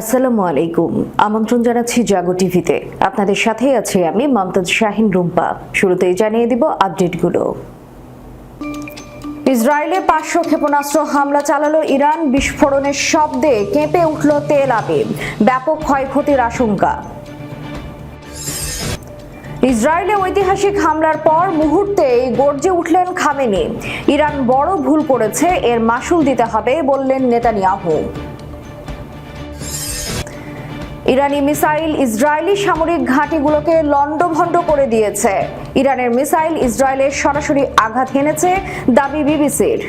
আসসালামু আলাইকুম। আমন্ত্রণ জানাচ্ছি জাগো টিভিতে। আপনাদের সাথে আছি আমি মমতাজ শাহিন রুম্পা। শুরুতেই জানিয়ে দিব আপডেটগুলো। ইসরায়েলে পাঁচশো ক্ষেপণাস্ত্র হামলা চালালো ইরান। বিস্ফোরণের শব্দে কেঁপে উঠল তেল আবিব। ব্যাপক ক্ষয়ক্ষতির আশঙ্কা। ইসরায়েলে ঐতিহাসিক হামলার পর মুহূর্তেই গর্জে উঠলেন খামেনি। ইরান বড় ভুল করেছে, এর মাসুল দিতে হবে বললেন নেতানিয়াহু। ইরানি মিসাইল ইসরায়েলি সামরিক ঘাঁটিগুলোকে লণ্ডভণ্ড করে দিয়েছে। ইরানের মিসাইল ইসরায়েলের সরাসরি আঘাত হেনেছে দাবি বিবিসির।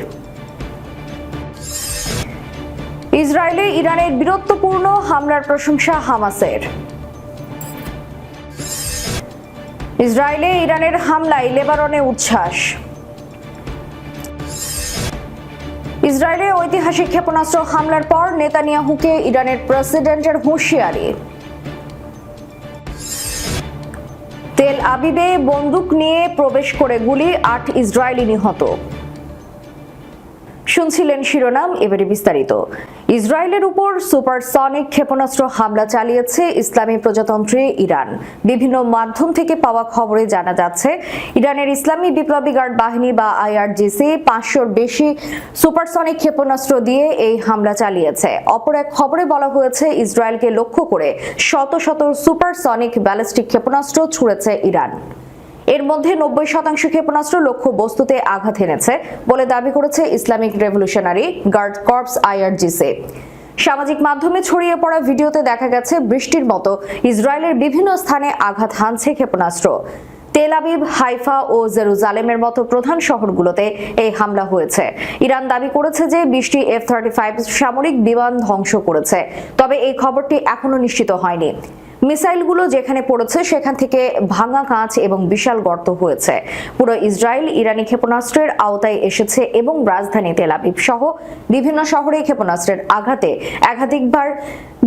ইসরায়েলে ইরানের বীরত্বপূর্ণ হামলার প্রশংসা হামাসের। ইসরায়েলে ইরানের হামলায় লেবাননে উচ্ছ্বাস। ইসরায়েলে ঐতিহাসিক ক্ষেপণাস্ত্র হামলার পর নেতানিয়াহুকে ইরানের প্রেসিডেন্টের হুঁশিয়ারি। তেল আবিবে বন্দুক নিয়ে প্রবেশ করে গুলি আট ইসরায়েলি নিহত। শুনছিলেন শিরোনাম, এবারে বিস্তারিত। ইসরায়েলের উপর সুপারসনিক ক্ষেপণাস্ত্র হামলা চালিয়েছে ইসলামী প্রজাতন্ত্রী ইরান। বিভিন্ন মাধ্যম থেকে পাওয়া খবরে জানা যাচ্ছে, ইরানের ইসলামী বিপ্লবী গার্ড বাহিনী বা আইআরজিসি পাঁচশোর বেশি সুপারসনিক ক্ষেপণাস্ত্র দিয়ে এই হামলা চালিয়েছে। অপর এক খবরে বলা হয়েছে, ইসরায়েলকে লক্ষ্য করে শত শত সুপারসনিক ব্যালিস্টিক ক্ষেপণাস্ত্র ছুড়েছে ইরান। এর মধ্যে নব্বই শতাংশ ক্ষেপণাস্ত্র লক্ষ্য বস্তুতে আঘাত এনেছে বলে দাবি করেছে Islamic revolutionary guard corps IRGC. সামাজিক মাধ্যমে ছড়িয়ে পড়া ভিডিওতে দেখা গেছে বৃষ্টির মতো ইসরায়েলের বিভিন্ন স্থানে আঘাত হানছে ক্ষেপণাস্ত্র। তেল আবিব, হাইফা ও জেরুজালেমের মতো প্রধান শহরগুলোতে এই হামলা হয়েছে। ইরান দাবি করেছে যে বৃষ্টি এফ থার্টি ফাইভ সামরিক বিমান ধ্বংস করেছে, তবে এই খবরটি এখনও নিশ্চিত হয়নি। মিসাইলগুলো যেখানে পড়েছে, সেখান থেকে ভাঙা কাঁচ এবং বিশাল গর্ত হয়েছে। পুরো ইসরায়েল, ইরানি ক্ষেপণাস্ত্রের আওতায় এসেছে এবং রাজধানী তেল আবিব সহ বিভিন্ন শহরে ক্ষেপণাস্ত্রের আঘাতে একাধিকবার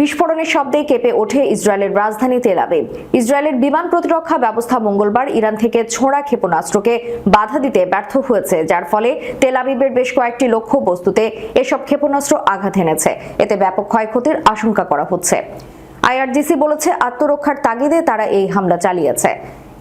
বিস্ফোরণের শব্দে কেঁপে ওঠে ইসরায়েলের রাজধানী তেল আবিব। ইসরায়েলের বিমান প্রতিরক্ষা ব্যবস্থা মঙ্গলবার ইরান থেকে ছোড়া ক্ষেপণাস্ত্রকে বাধা দিতে ব্যর্থ হয়েছে, যার ফলে তেল আবিবের বেশ কয়েকটি লক্ষ্য বস্তুতে এসব ক্ষেপণাস্ত্র আঘাত এনেছে। এতে ব্যাপক ক্ষয়ক্ষতির আশঙ্কা করা হচ্ছে। আইআরজিসি বলেছে আত্মরক্ষার তাগিদে তারা এই হামলা চালিয়েছে।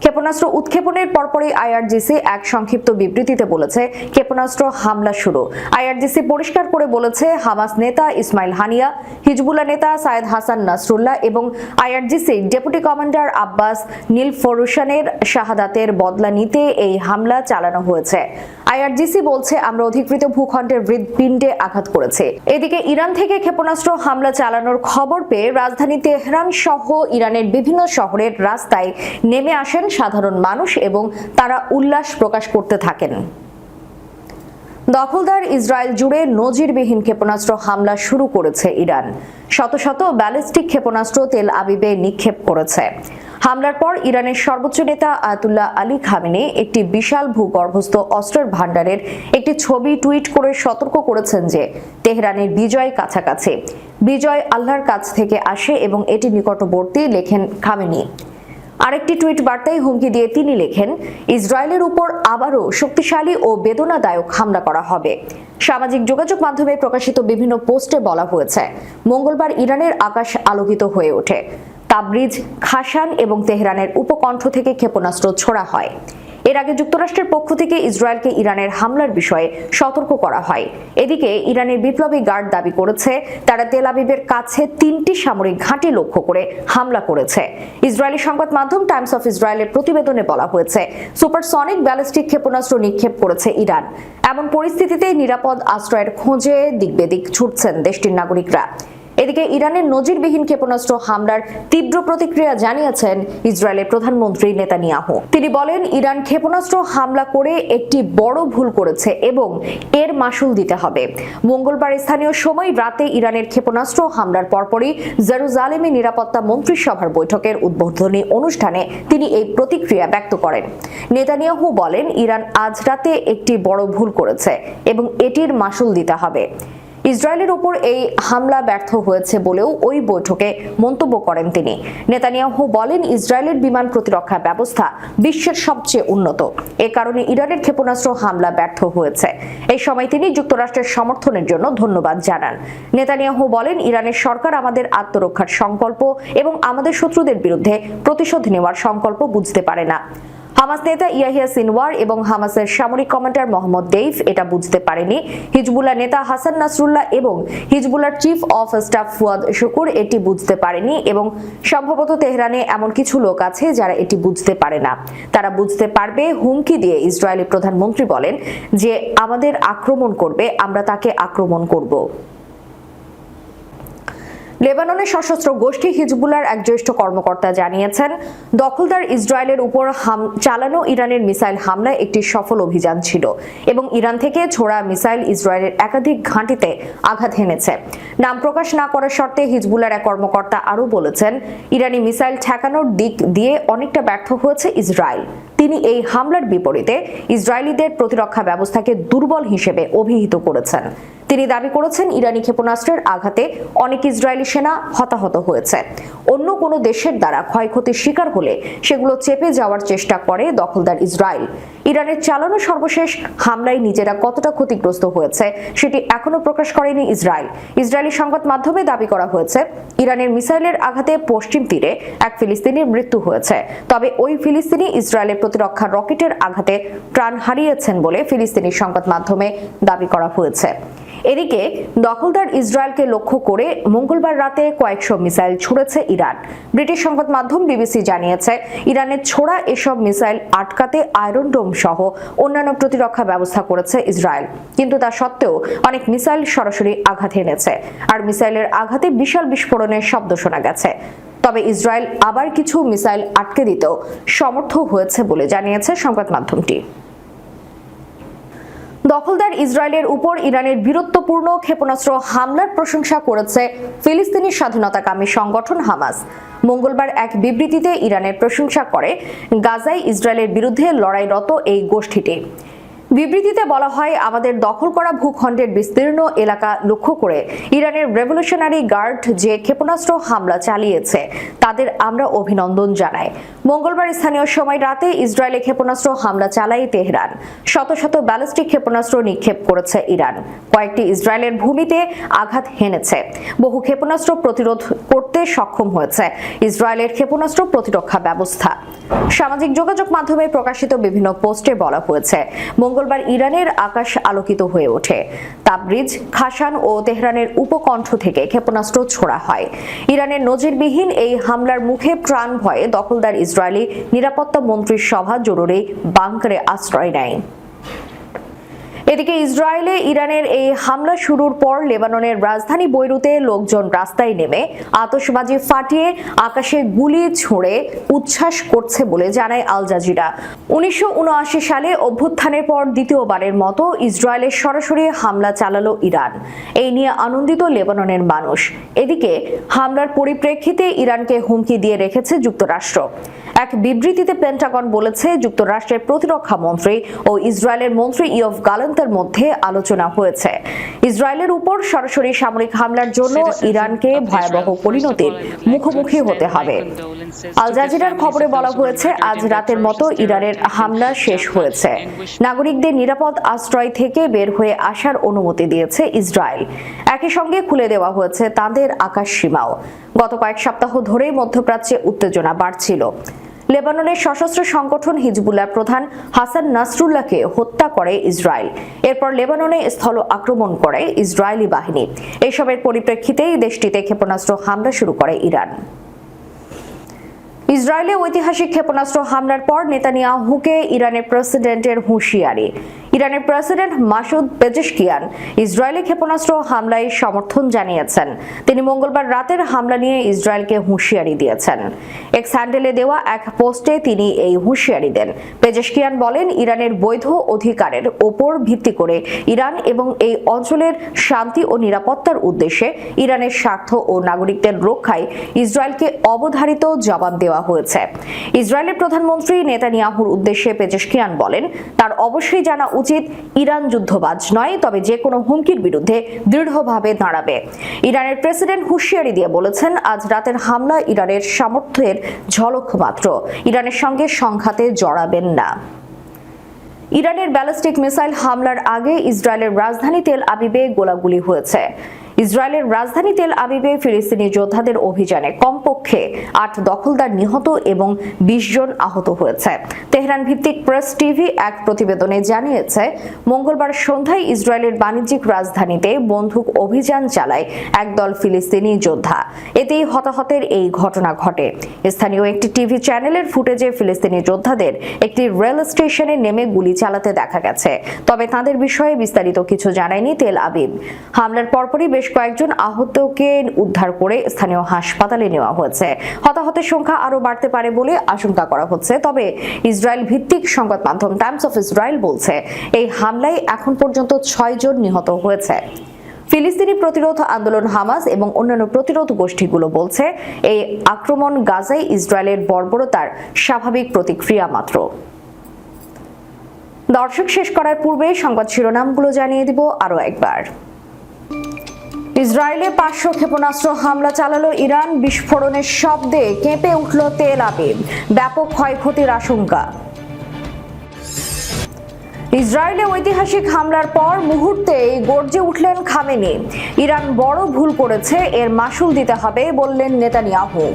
ক্ষেপণাস্ত্র উৎক্ষেপণের পরপরই আইআরজিসি এক সংক্ষিপ্ত বিবৃতিতে বলেছে, ক্ষেপণাস্ত্র হামলা শুরু। আইআরজিসি পরিষ্কার করে বলেছে, হামাস নেতা ইসমাইল হানিয়া, হিজবুল্লাহ নেতা সায়েদ হাসান নাসরুল্লাহ এবং আইআরজিসি ডেপুটি কমান্ডার আব্বাস নীল ফরুশানের শাহাদাতের বদলা নিতে এই হামলা চালানো হয়েছে। আইআরজিসি বলছে, আমরা অধিকৃত ভূখণ্ডের হৃদপিণ্ডে আঘাত করেছে। এদিকে ইরান থেকে ক্ষেপণাস্ত্র হামলা চালানোর খবর পেয়ে রাজধানী তেহরান সহ ইরানের বিভিন্ন শহরের রাস্তায় নেমে আসেন সাধারণ মানুষ এবং তারা উল্লাস প্রকাশ করতে থাকেন। দখলদার ইসরায়েল জুড়ে নজিরবিহীন ক্ষেপণাস্ত্র হামলা শুরু করেছে ইরান। শত শত ব্যালিস্টিক ক্ষেপণাস্ত্র তেল আবিবে নিক্ষেপ করেছে। হামলার পর ইরানের সর্বোচ্চ নেতা আয়াতুল্লাহ আলী খামেনি একটি বিশাল ভূগর্ভস্থ অস্ত্রের ভাণ্ডারের একটি ছবি টুইট করে সতর্ক করেছেন যে, তেহরানের বিজয় কাছাকাছি। বিজয় আল্লাহর কাছ থেকে আসে এবং এটি নিকটবর্তী, লেখেন খামেনি। আরেকটি টুইট বার্তায় হুমকি দিয়ে তিনি লেখেন, ইসরায়েলের উপর আবারও শক্তিশালী ও বেদনাদায়ক হামলা করা হবে। সামাজিক যোগাযোগ মাধ্যমে প্রকাশিত বিভিন্ন পোস্টে বলা হয়েছে, মঙ্গলবার ইরানের আকাশ আলোকিত হয়ে ওঠে। তাবরিজ, খাসান এবং তেহরানের উপকণ্ঠ থেকে ক্ষেপণাস্ত্র ছোড়া হয়। এর আগে যুক্তরাষ্ট্রের পক্ষ থেকে ইসরায়েলকে ইরানের হামলার বিষয়ে সতর্ক করা হয়। এদিকে ইরানের বিপ্লবী গার্ড দাবি করেছে, তারা তেল আবিবের কাছে তিনটি সামরিক ঘাঁটি লক্ষ্য করে হামলা করেছে। ইসরায়েলি সংবাদ মাধ্যম টাইমস অফ ইসরায়েলের প্রতিবেদনে বলা হয়েছে, সুপারসনিক ব্যালিস্টিক ক্ষেপণাস্ত্র নিক্ষেপ করেছে ইরান। এমন পরিস্থিতিতে নিরাপদ আশ্রয়ের খোঁজে দিকবেদিক ছুটছেন দেশটির নাগরিকরা। এদিকে ইরানের নজিরবিহীন ক্ষেপণাস্ত্র হামলার তীব্র প্রতিক্রিয়া জানিয়েছেন ইসরায়েলের প্রধানমন্ত্রী নেতানিয়াহু। তিনি বলেন, ইরান ক্ষেপণাস্ত্র হামলা করে একটি বড় ভুল করেছে এবং এর মাসুল দিতে হবে। মঙ্গলবার স্থানীয় সময় রাতে ইরানের ক্ষেপণাস্ত্র হামলার পরপরই জেরুজালেমে নিরাপত্তা মন্ত্রিসভার বৈঠকের উদ্বোধনী অনুষ্ঠানে তিনি এই প্রতিক্রিয়া ব্যক্ত করেন। নেতানিয়াহু বলেন, ইরান আজ রাতে একটি বড় ভুল করেছে এবং এটির মাসুল দিতে হবে। ইসরায়েলের উপর এই হামলা ব্যর্থ হয়েছে বলেও ওই বৈঠকে মন্তব্য করেন তিনি। নেতানিয়াহু বলেন, ইসরায়েলের বিমান প্রতিরক্ষা ব্যবস্থা বিশ্বের সবচেয়ে উন্নত। এ কারণে ইরানের ক্ষেপণাস্ত্র হামলা ব্যর্থ হয়েছে। এই সময় তিনি যুক্তরাষ্ট্রের সমর্থনের জন্য ধন্যবাদ জানান। নেতানিয়াহু বলেন, ইরানের সরকার আমাদের আত্মরক্ষার সংকল্প এবং আমাদের শত্রুদের বিরুদ্ধে প্রতিশোধ নেওয়ার সংকল্প বুঝতে পারে না। হামাস নেতা ইয়াহিয়া সিনওয়ার এবং হামাসের সামরিক কমান্ডার মোহাম্মদ দেইফ এটা বুঝতে পারেনি। হিজবুল্লাহ নেতা হাসান নাসরুল্লাহ এবং হিজবুল্লাহর chief of staff Fuad Shukr এটি বুঝতে পারেনি এবং সম্ভবত তেহরানে এমন কিছু লোক আছে যারা এটি বুঝতে পারে না। তারা বুঝতে পারবে হুমকি দিয়ে ইসরায়েলি প্রধানমন্ত্রী বলেন যে, আমাদের আক্রমণ করবে, আমরা তাকে আক্রমণ করব। লেবাননের সশস্ত্র গোষ্ঠী হিজবুলার এক জ্যেষ্ঠ কর্মকর্তা জানিয়েছেন, দখলদার ইসরায়েলের উপর চালানো ইরানের মিসাইল হামলায় একটি সফল অভিযান ছিল এবং ইরান থেকে ছোড়া মিসাইল ইসরায়েলের একাধিক ঘাঁটিতে আঘাত হেনেছে। নাম প্রকাশ না করার শর্তে হিজবুলার এক কর্মকর্তা আরও বলেছেন, ইরানি মিসাইল ঠেকানোর দিক দিয়ে অনেকটা ব্যর্থ হয়েছে ইসরায়েল। তিনি এই হামলার বিপরীতে ইসরায়েলিদের প্রতিরক্ষা ব্যবস্থাকে দুর্বল হিসেবে অভিহিত করেছেন। তিনি দাবি করেছেন, ইরানি ক্ষেপণাস্ত্রের আঘাতে অনেক ইসরায়েলি সেনা হতাহত হয়েছে। অন্য কোনো দেশের দ্বারা ক্ষয়ক্ষতির শিকার হলে সেগুলো চেপে যাওয়ার চেষ্টা করে দখলদার ইসরায়েল। ইরানের চালানো সর্বশেষ হামলায় নিজেরা কতটা ক্ষতিগ্রস্ত হয়েছে সেটি এখনও প্রকাশ করেনি ইসরায়েল। ইসরায়েলি সংবাদ মাধ্যমে দাবি করা হয়েছে, ইরানের মিসাইলের আঘাতে পশ্চিম তীরে এক ফিলিস্তিনির মৃত্যু হয়েছে। তবে ওই ফিলিস্তিনি ইসরায়েলের প্রতিরক্ষা রকেটের আঘাতে প্রাণ হারিয়েছেন বলে ফিলিস্তিনি সংবাদ মাধ্যমে দাবি করা হয়েছে। এদিকে, দখলদার ইসরায়েলকে লক্ষ্য করে মঙ্গলবার রাতে কয়েকশো মিসাইল ছুড়েছে ইরান। ব্রিটিশ সংবাদ মাধ্যম বিবিসি জানিয়েছে, ইরানের ছোড়া এসব মিসাইল আটকাতে আয়রন ডোম সহ অন্যান্য প্রতিরক্ষা ব্যবস্থা করেছে ইসরায়েল। কিন্তু তা সত্ত্বেও অনেক মিসাইল সরাসরি আঘাত এনেছে। আর মিসাইলের আঘাতে বিশাল বিস্ফোরণের শব্দ শোনা গেছে। তবে ইসরায়েল আবার কিছু মিসাইল আটকে দিতেও সমর্থ হয়েছে বলে জানিয়েছে সংবাদ মাধ্যমটি। দখলদার ইসরায়েলের উপর ইরানের বীরত্বপূর্ণ ক্ষেপণাস্ত্র হামলার প্রশংসা করেছে ফিলিস্তিনি স্বাধীনতাকামী সংগঠন হামাস। মঙ্গলবার এক বিবৃতিতে ইরানের প্রশংসা করে, গাজায় ইসরায়েলের বিরুদ্ধে লড়াইরত এই গোষ্ঠীটি। বিবৃতিতে বলা হয়, আমাদের দখল করা ভূখণ্ডের বিস্তীর্ণ এলাকা লক্ষ্য করে ইরানের রেভলিউশনারি গার্ড যে ক্ষেপণাস্ত্র হামলা চালিয়েছে, তাদের আমরা অভিনন্দন জানাই। মঙ্গলবার স্থানীয় সময় রাতে ইসরায়েলে ক্ষেপণাস্ত্র হামলা চালায় তেহরান। শত শত ব্যালিস্টিক ক্ষেপণাস্ত্র নিক্ষেপ করেছে ইরান। কয়েকটি ইসরায়েলের ভূমিতে আঘাত হেনেছে। বহু ক্ষেপণাস্ত্র প্রতিরোধ করতে সক্ষম হয়েছে ইসরায়েলের ক্ষেপণাস্ত্র প্রতিরক্ষা ব্যবস্থা। সামাজিক যোগাযোগ মাধ্যমে প্রকাশিত বিভিন্ন পোস্টে বলা হয়েছে মঙ্গলবার ইরানের আকাশ আলোকিত হয়ে ওঠে। তাবরিজ, খাসান ও তেহরানের উপকণ্ঠ থেকে ক্ষেপণাস্ত্র ছোড়া হয়। ইরানের নজিরবিহীন এই হামলার মুখে প্রাণ ভয়ে দখলদার ইসরায়েলি নিরাপত্তা মন্ত্রীর সভা জরুরি, বাংকারে আশ্রয় নেয়। এদিকে ইসরায়েলে ইরানের এই হামলা শুরুর পর লেবাননের রাজধানী বৈরুতে লোকজন রাস্তায় নেমে আতশবাজি ফাটিয়ে আকাশে গুলি ছুঁড়ে উচ্ছ্বাস করছে বলে জানায় আল জাজিরা। উনিশশো উনআশি সালে অভ্যুত্থানের পর দ্বিতীয়বারের মতো ইসরায়েলের সরাসরি হামলা চালালো ইরান। এই নিয়ে আনন্দিত লেবাননের মানুষ। এদিকে হামলার পরিপ্রেক্ষিতে ইরানকে হুমকি দিয়ে রেখেছে যুক্তরাষ্ট্র। এক বিবৃতিতে পেন্টাগন বলেছে, যুক্তরাষ্ট্রের প্রতিরক্ষা মন্ত্রী ও ইসরায়েলের মন্ত্রী ইয়ফ গালান্তের মধ্যে আলোচনা হয়েছে। ইসরায়েলের উপর সরাসরি সামরিক হামলার জন্য ইরানকে ভয়াবহ পরিণতির মুখোমুখি হতে হবে। আল জাজিরার খবরে বলা হয়েছে আজ রাতের মতো ইরানের হামলা শেষ হয়েছে। নাগরিকদের নিরাপদ আশ্রয় থেকে বের হয়ে আসার অনুমতি দিয়েছে ইসরায়েল। একই সঙ্গে খুলে দেওয়া হয়েছে তাদের আকাশ সীমাও। গত কয়েক সপ্তাহ ধরেই মধ্যপ্রাচ্যে উত্তেজনা বাড়ছিল। লেবাননের সশস্ত্র সংগঠন হিজবুল্লার প্রধান হাসান নাসরুল্লাহকে হত্যা করে ইসরায়েল। এরপর লেবাননে স্থল আক্রমণ করে ইসরায়েলি বাহিনী। এসবের পরিপ্রেক্ষিতেই দেশটিতে ক্ষেপণাস্ত্র হামলা শুরু করে ইরান। ইসরায়েলে ঐতিহাসিক ক্ষেপণাস্ত্র হামলার পর নেতানিয়াহুকে ইরানের প্রেসিডেন্টের হুঁশিয়ারি। ইরানের প্রেসিডেন্ট মাসুদ পেজেশকিয়ান ইসরায়েলি ক্ষেপণাস্ত্র হামলায় সমর্থন জানিয়েছেন। তিনি মঙ্গলবার রাতের হামলা নিয়ে ইসরায়েলকে হুঁশিয়ারি দিয়েছেন। এক স্যান্ডেলে দেওয়া এক পোস্টে তিনি এই হুঁশিয়ারি দেন। পেজেশকিয়ান বলেন, ইরানের বৈধ অধিকারের ওপর ভিত্তি করে ইরান এবং এই অঞ্চলের শান্তি ও নিরাপত্তার উদ্দেশ্যে ইরানের স্বার্থ ও নাগরিকদের রক্ষায় ইসরায়েলকে অবধারিত জবাব দেওয়া হয়েছে। ইসরায়েলের প্রধানমন্ত্রী নেতানিয়াহুর উদ্দেশ্যে পেজেশকিয়ান বলেন, তার অবশ্যই জানা উচিত উচিত ইরান যুদ্ধবাজ নয়, তবে যে কোনো হুমকির বিরুদ্ধে দৃঢ়ভাবে দাঁড়াবে। ইরানের প্রেসিডেন্ট হুঁশিয়ারি দিয়ে বলেছেন, আজ রাতের হামলা ইরানের সামর্থ্যের ঝলক মাত্র। ইরানের সঙ্গে সংঘাতে জড়াবেন না। ইরানের ব্যালিস্টিক মিসাইল হামলার আগে ইসরায়েলের রাজধানী তেল আবিবে গোলাগুলি হয়েছে। ইসরায়েলের রাজধানী তেল আবিবে ফিলিস্তিনি যোদ্ধাদের অভিযানে কমপক্ষে আট দখলদার নিহত এবং বিশ জন আহত হয়েছে। তেহরান ভিত্তিক প্রেস টিভি এক প্রতিবেদনে জানিয়েছে, মঙ্গলবার সন্ধ্যায় ইসরায়েলের বাণিজ্যিক রাজধানীতে বন্দুক অভিযান চালায় একদল ফিলিস্তিনি যোদ্ধা। এতেই হতাহতের এই ঘটনা ঘটে। স্থানীয় একটি টিভি চ্যানেলের ফুটেজে ফিলিস্তিনি যোদ্ধাদের একটি রেল স্টেশনে নেমে গুলি চালাতে দেখা গেছে, তবে তাদের বিষয়ে বিস্তারিত কিছু জানায়নি তেল আবিব। হামলার পরপরই বেশ কয়েকজন আহতকে উদ্ধার করে স্থানীয় হাসপাতালে নেওয়া হয়েছে। হতাহতের সংখ্যা আরও বাড়তে পারে বলে আশঙ্কা করা হচ্ছে। তবে ইসরায়েল ভিত্তিক সংবাদ মাধ্যম টাইমস অফ ইসরায়েল বলছে, এই হামলায় এখন পর্যন্ত ছয় জন নিহত হয়েছে। ফিলিস্তিনি প্রতিরোধ আন্দোলন হামাস এবং অন্যান্য প্রতিরোধ গোষ্ঠীগুলো বলছে, এই আক্রমণ গাজায় ইসরায়েলের বর্বরতার স্বাভাবিক প্রতিক্রিয়া মাত্র। দর্শক, শেষ করার পূর্বে সংবাদ শিরোনামগুলো জানিয়ে দিব আরও একবার। ইসরায়েলে পাঁচশো ক্ষেপণাস্ত্র হামলা চালালো ইরান, বিস্ফোরণের শব্দে কেঁপে উঠল তেল আবিব। ব্যাপক ক্ষয়ক্ষতির আশঙ্কা। ইসরায়েলে ঐতিহাসিক হামলার পর মুহূর্তেই গর্জে উঠলেন খামেনি। ইরান বড় ভুল করেছে, এর মাসুল দিতে হবে বললেন নেতানিয়াহু।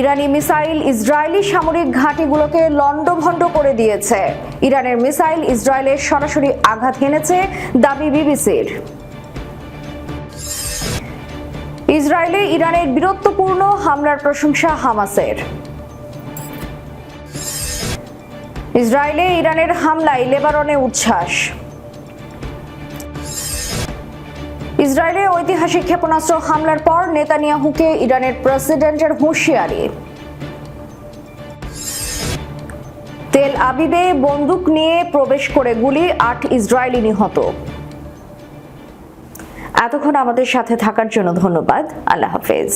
ইরানি মিসাইল ইসরায়েলি সামরিক ঘাঁটিগুলোকে লণ্ডভণ্ড করে দিয়েছে। ইরানের মিসাইল ইসরায়েলের সরাসরি আঘাত হেনেছে দাবি বিবিসির। ইসরায়েলে ইরানের বীরত্বপূর্ণ হামলার প্রশংসা হামাসের। ইসরায়েলে ইরানের হামলায় লেবাননে উচ্ছ্বাস। ইসরায়েলে ঐতিহাসিক ক্ষেপণাস্ত্র হামলার পর নেতানিয়াহুকে ইরানের প্রেসিডেন্টের হুঁশিয়ারি। তেল আবিবে বন্দুক নিয়ে প্রবেশ করে গুলি, আট ইসরায়েলি নিহত। এতক্ষণ আমাদের সাথে থাকার জন্য ধন্যবাদ। আল্লাহ হাফেজ।